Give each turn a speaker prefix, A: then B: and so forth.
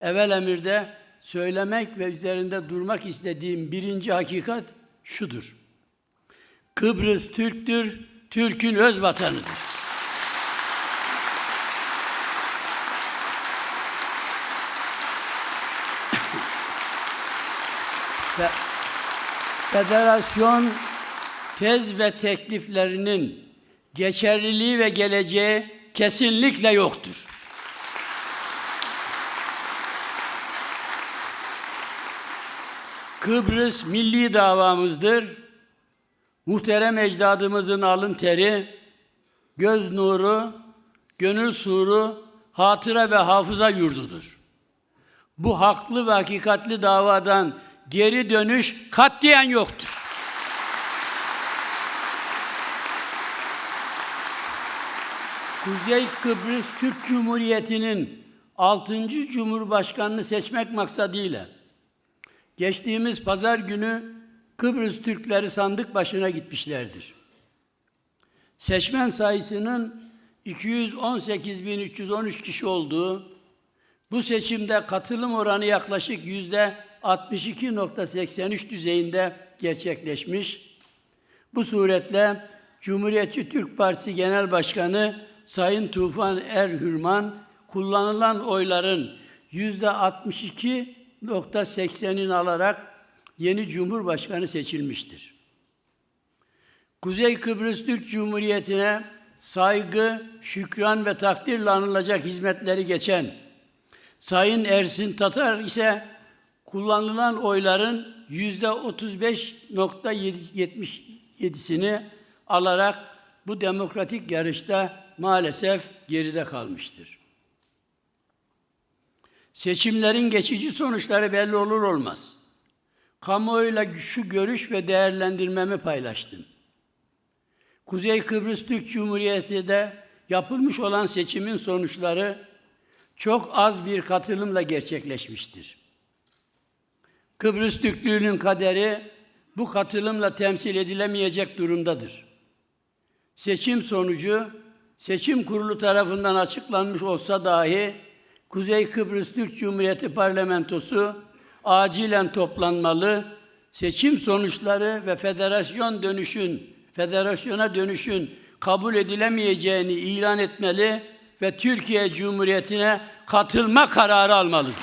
A: Evvel emirde söylemek ve üzerinde durmak istediğim birinci hakikat şudur. Kıbrıs Türktür, Türk'ün öz vatanıdır. Fe- Federasyon tez ve tekliflerinin geçerliliği ve geleceği kesinlikle yoktur. Kıbrıs milli davamızdır. Muhterem ecdadımızın alın teri, göz nuru, gönül suru, hatıra ve hafıza yurdudur. Bu haklı ve hakikatli davadan geri dönüş katiyen yoktur. Kuzey Kıbrıs Türk Cumhuriyeti'nin 6. Cumhurbaşkanını seçmek maksadıyla geçtiğimiz pazar günü Kıbrıs Türkleri sandık başına gitmişlerdir. Seçmen sayısının 218.313 kişi olduğu, bu seçimde katılım oranı yaklaşık yüzde 62.83 düzeyinde gerçekleşmiş. Bu suretle Cumhuriyetçi Türk Partisi Genel Başkanı Sayın Tufan Erhürman kullanılan oyların yüzde 62.80'ini alarak yeni Cumhurbaşkanı seçilmiştir. Kuzey Kıbrıs Türk Cumhuriyeti'ne saygı, şükran ve takdirle anılacak hizmetleri geçen Sayın Ersin Tatar ise kullanılan oyların yüzde 35.77'sini alarak bu demokratik yarışta maalesef geride kalmıştır. Seçimlerin geçici sonuçları belli olur olmaz. Kamuoyuyla şu görüş ve değerlendirmemi paylaştım. Kuzey Kıbrıs Türk Cumhuriyeti'de yapılmış olan seçimin sonuçları çok az bir katılımla gerçekleşmiştir. Kıbrıs Türklüğünün kaderi bu katılımla temsil edilemeyecek durumdadır. Seçim sonucu seçim kurulu tarafından açıklanmış olsa dahi Kuzey Kıbrıs Türk Cumhuriyeti Parlamentosu acilen toplanmalı, seçim sonuçları ve federasyon dönüşün, federasyona dönüşün kabul edilemeyeceğini ilan etmeli ve Türkiye Cumhuriyeti'ne katılma kararı almalıdır.